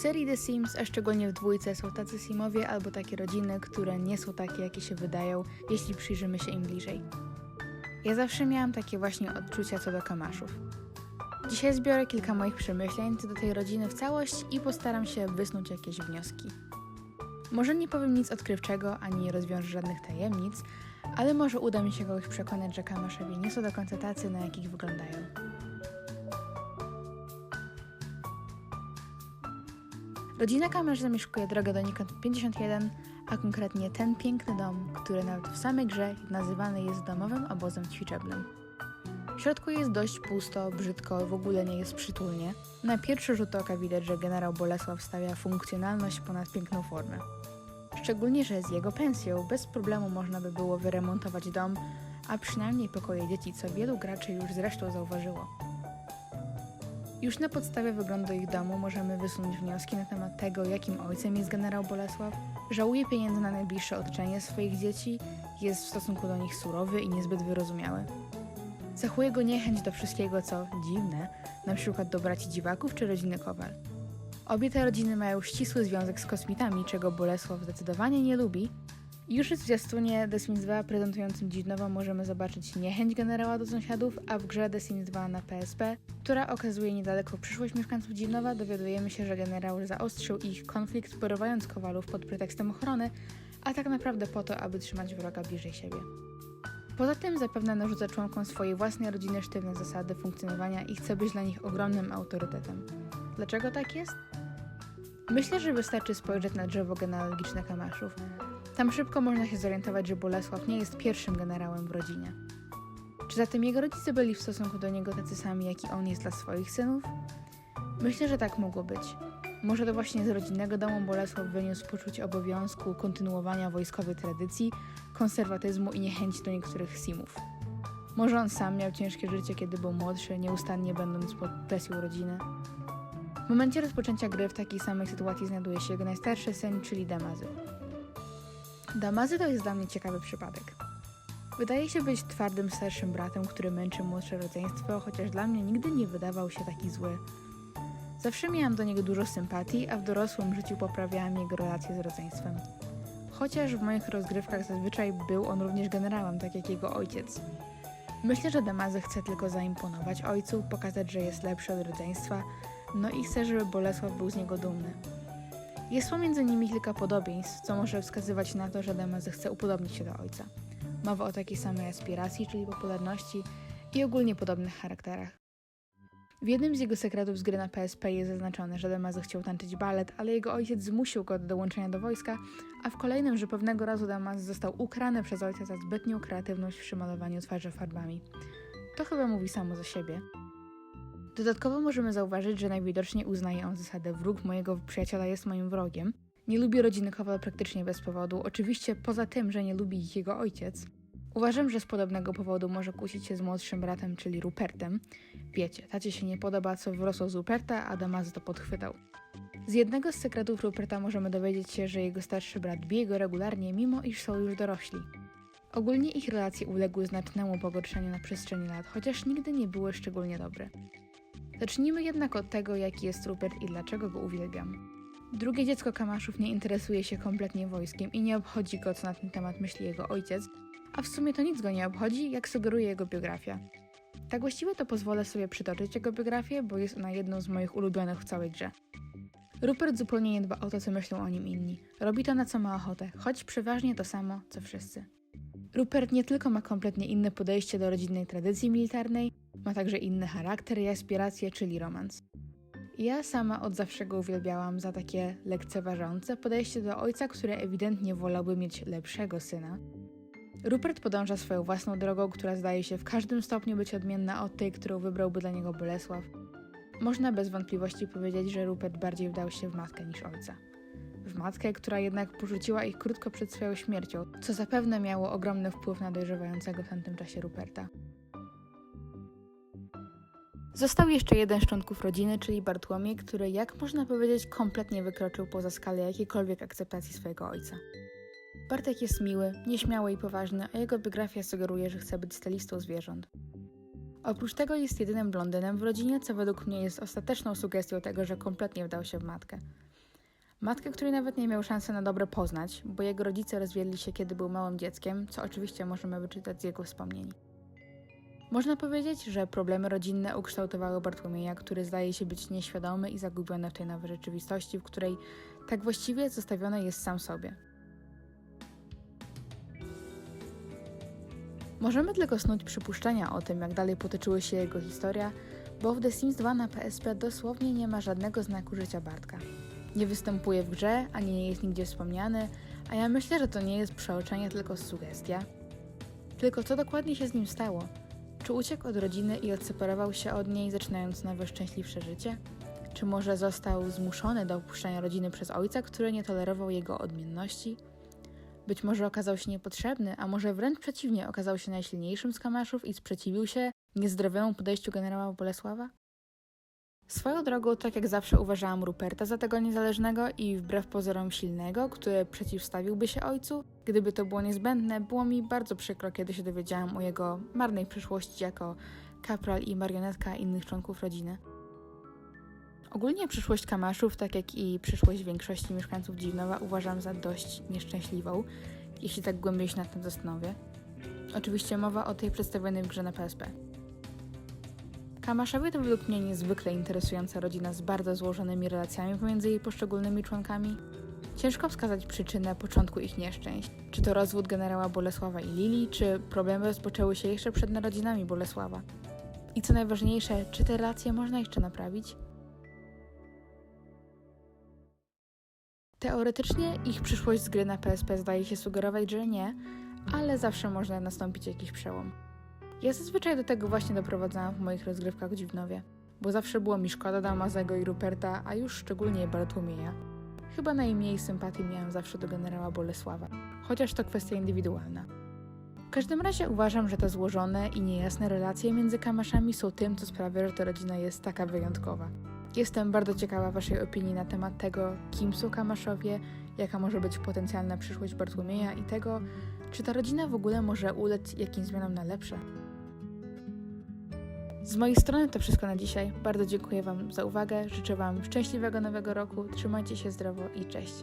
serii The Sims, a szczególnie w dwójce, są tacy Simowie albo takie rodziny, które nie są takie, jakie się wydają, jeśli przyjrzymy się im bliżej. Ja zawsze miałam takie właśnie odczucia co do kamaszów. Dzisiaj zbiorę kilka moich przemyśleń co do tej rodziny w całość i postaram się wysnuć jakieś wnioski. Może nie powiem nic odkrywczego, ani nie rozwiążę żadnych tajemnic, ale może uda mi się kogoś przekonać, że kamaszowie nie są do końca tacy, na jakich wyglądają. Rodzina Kamerz zamieszkuje drogę donikąd 51, a konkretnie ten piękny dom, który nawet w samej grze nazywany jest domowym obozem ćwiczebnym. W środku jest dość pusto, brzydko, w ogóle nie jest przytulnie. Na pierwszy rzut oka widać, że generał Bolesław stawia funkcjonalność ponad piękną formę. Szczególnie, że z jego pensją bez problemu można by było wyremontować dom, a przynajmniej pokoje dzieci, co wielu graczy już zresztą zauważyło. Już na podstawie wyglądu ich domu możemy wysunąć wnioski na temat tego, jakim ojcem jest generał Bolesław. Żałuje pieniędzy na najbliższe otoczenie swoich dzieci, jest w stosunku do nich surowy i niezbyt wyrozumiały. Zachuje go niechęć do wszystkiego, co dziwne, przykład do braci dziwaków czy rodziny Kowal. Obie te rodziny mają ścisły związek z kosmitami, czego Bolesław zdecydowanie nie lubi. Już w zwiastunie The Sims 2 prezentującym Dziwnowa możemy zobaczyć niechęć generała do sąsiadów, a w grze The Sims 2 na PSP, która okazuje niedaleko przyszłość mieszkańców Dziwnowa, dowiadujemy się, że generał zaostrzył ich konflikt porywając Kowalów pod pretekstem ochrony, a tak naprawdę po to, aby trzymać wroga bliżej siebie. Poza tym zapewne narzuca członkom swojej własnej rodziny sztywne zasady funkcjonowania i chce być dla nich ogromnym autorytetem. Dlaczego tak jest? Myślę, że wystarczy spojrzeć na drzewo genealogiczne Kamaszów. Tam szybko można się zorientować, że Bolesław nie jest pierwszym generałem w rodzinie. Czy zatem jego rodzice byli w stosunku do niego tacy sami, jak i on jest dla swoich synów? Myślę, że tak mogło być. Może to właśnie z rodzinnego domu Bolesław wyniósł poczucie obowiązku kontynuowania wojskowej tradycji, konserwatyzmu i niechęci do niektórych simów. Może on sam miał ciężkie życie, kiedy był młodszy, nieustannie będąc pod presją rodziny. W momencie rozpoczęcia gry w takiej samej sytuacji znajduje się jego najstarszy syn, czyli Damazy. Damazy to jest dla mnie ciekawy przypadek. Wydaje się być twardym starszym bratem, który męczy młodsze rodzeństwo, chociaż dla mnie nigdy nie wydawał się taki zły. Zawsze miałam do niego dużo sympatii, a w dorosłym życiu poprawiałam jego relacje z rodzeństwem. Chociaż w moich rozgrywkach zazwyczaj był on również generałem, tak jak jego ojciec. Myślę, że Damazy chce tylko zaimponować ojcu, pokazać, że jest lepszy od rodzeństwa, no i chce, żeby Bolesław był z niego dumny. Jest pomiędzy nimi kilka podobieństw, co może wskazywać na to, że Damazy chce upodobnić się do ojca. Mowa o takiej samej aspiracji, czyli popularności i ogólnie podobnych charakterach. W jednym z jego sekretów z gry na PSP jest zaznaczone, że Damazy chciał tańczyć balet, ale jego ojciec zmusił go do dołączenia do wojska, a w kolejnym, że pewnego razu Damazy został ukrany przez ojca za zbytnią kreatywność przy malowaniu twarzy farbami. To chyba mówi samo za siebie. Dodatkowo możemy zauważyć, że najwidoczniej uznaje on zasadę wróg mojego przyjaciela jest moim wrogiem. Nie lubi rodziny Kowal praktycznie bez powodu, oczywiście poza tym, że nie lubi ich jego ojciec. Uważam, że z podobnego powodu może kłócić się z młodszym bratem, czyli Rupertem. Wiecie, tacie się nie podoba, co wyrosło z Ruperta, a Damazy to podchwytał. Z jednego z sekretów Ruperta możemy dowiedzieć się, że jego starszy brat bije go regularnie, mimo iż są już dorośli. Ogólnie ich relacje uległy znacznemu pogorszeniu na przestrzeni lat, chociaż nigdy nie były szczególnie dobre. Zacznijmy jednak od tego, jaki jest Rupert i dlaczego go uwielbiam. Drugie dziecko Kamaszów nie interesuje się kompletnie wojskiem i nie obchodzi go, co na ten temat myśli jego ojciec, a w sumie to nic go nie obchodzi, jak sugeruje jego biografia. Tak właściwie to pozwolę sobie przytoczyć jego biografię, bo jest ona jedną z moich ulubionych w całej grze. Rupert zupełnie nie dba o to, co myślą o nim inni. Robi to, na co ma ochotę, choć przeważnie to samo, co wszyscy. Rupert nie tylko ma kompletnie inne podejście do rodzinnej tradycji militarnej, ma także inny charakter i aspiracje, czyli romans. Ja sama od zawsze go uwielbiałam za takie lekceważące podejście do ojca, który ewidentnie wolałby mieć lepszego syna. Rupert podąża swoją własną drogą, która zdaje się w każdym stopniu być odmienna od tej, którą wybrałby dla niego Bolesław. Można bez wątpliwości powiedzieć, że Rupert bardziej wdał się w matkę niż ojca. W matkę, która jednak porzuciła ich krótko przed swoją śmiercią, co zapewne miało ogromny wpływ na dojrzewającego w tamtym czasie Ruperta. Został jeszcze jeden z członków rodziny, czyli Bartłomiej, który, jak można powiedzieć, kompletnie wykroczył poza skalę jakiejkolwiek akceptacji swojego ojca. Bartek jest miły, nieśmiały i poważny, a jego biografia sugeruje, że chce być stylistą zwierząt. Oprócz tego jest jedynym blondynem w rodzinie, co według mnie jest ostateczną sugestią tego, że kompletnie wdał się w matkę. Matkę, której nawet nie miał szansy na dobre poznać, bo jego rodzice rozwiedli się, kiedy był małym dzieckiem, co oczywiście możemy wyczytać z jego wspomnień. Można powiedzieć, że problemy rodzinne ukształtowały Bartłomieja, który zdaje się być nieświadomy i zagubiony w tej nowej rzeczywistości, w której tak właściwie zostawiony jest sam sobie. Możemy tylko snuć przypuszczenia o tym, jak dalej potoczyły się jego historia, bo w The Sims 2 na PSP dosłownie nie ma żadnego znaku życia Bartka. Nie występuje w grze, ani nie jest nigdzie wspomniany, a ja myślę, że to nie jest przeoczenie, tylko sugestia. Tylko co dokładnie się z nim stało? Czy uciekł od rodziny i odseparował się od niej, zaczynając nowe, szczęśliwsze życie? Czy może został zmuszony do opuszczenia rodziny przez ojca, który nie tolerował jego odmienności? Być może okazał się niepotrzebny, a może wręcz przeciwnie, okazał się najsilniejszym z kamaszów i sprzeciwił się niezdrowemu podejściu generała Bolesława? Swoją drogą, tak jak zawsze uważałam Ruperta za tego niezależnego i wbrew pozorom silnego, który przeciwstawiłby się ojcu, gdyby to było niezbędne, było mi bardzo przykro, kiedy się dowiedziałam o jego marnej przyszłości jako kapral i marionetka innych członków rodziny. Ogólnie przyszłość Kamaszów, tak jak i przyszłość większości mieszkańców Dziwnowa, uważam za dość nieszczęśliwą, jeśli tak głębiej się nad tym zastanowię. Oczywiście mowa o tej przedstawionej w grze na PSP. Kamaszowie to według mnie niezwykle interesująca rodzina z bardzo złożonymi relacjami pomiędzy jej poszczególnymi członkami. Ciężko wskazać przyczynę początku ich nieszczęść. Czy to rozwód generała Bolesława i Lili, czy problemy rozpoczęły się jeszcze przed narodzinami Bolesława. I co najważniejsze, czy te relacje można jeszcze naprawić? Teoretycznie ich przyszłość z gry na PSP zdaje się sugerować, że nie, ale zawsze można nastąpić jakiś przełom. Ja zazwyczaj do tego właśnie doprowadzałam w moich rozgrywkach Dziwnowie, bo zawsze było mi szkoda Damazego i Ruperta, a już szczególnie Bartłomieja. Chyba najmniej sympatii miałam zawsze do generała Bolesława, chociaż to kwestia indywidualna. W każdym razie uważam, że te złożone i niejasne relacje między kamaszami są tym, co sprawia, że ta rodzina jest taka wyjątkowa. Jestem bardzo ciekawa Waszej opinii na temat tego, kim są Kamaszowie, jaka może być potencjalna przyszłość Bartłomieja i tego, czy ta rodzina w ogóle może ulec jakimś zmianom na lepsze. Z mojej strony to wszystko na dzisiaj. Bardzo dziękuję Wam za uwagę. Życzę Wam szczęśliwego nowego roku. Trzymajcie się zdrowo i cześć.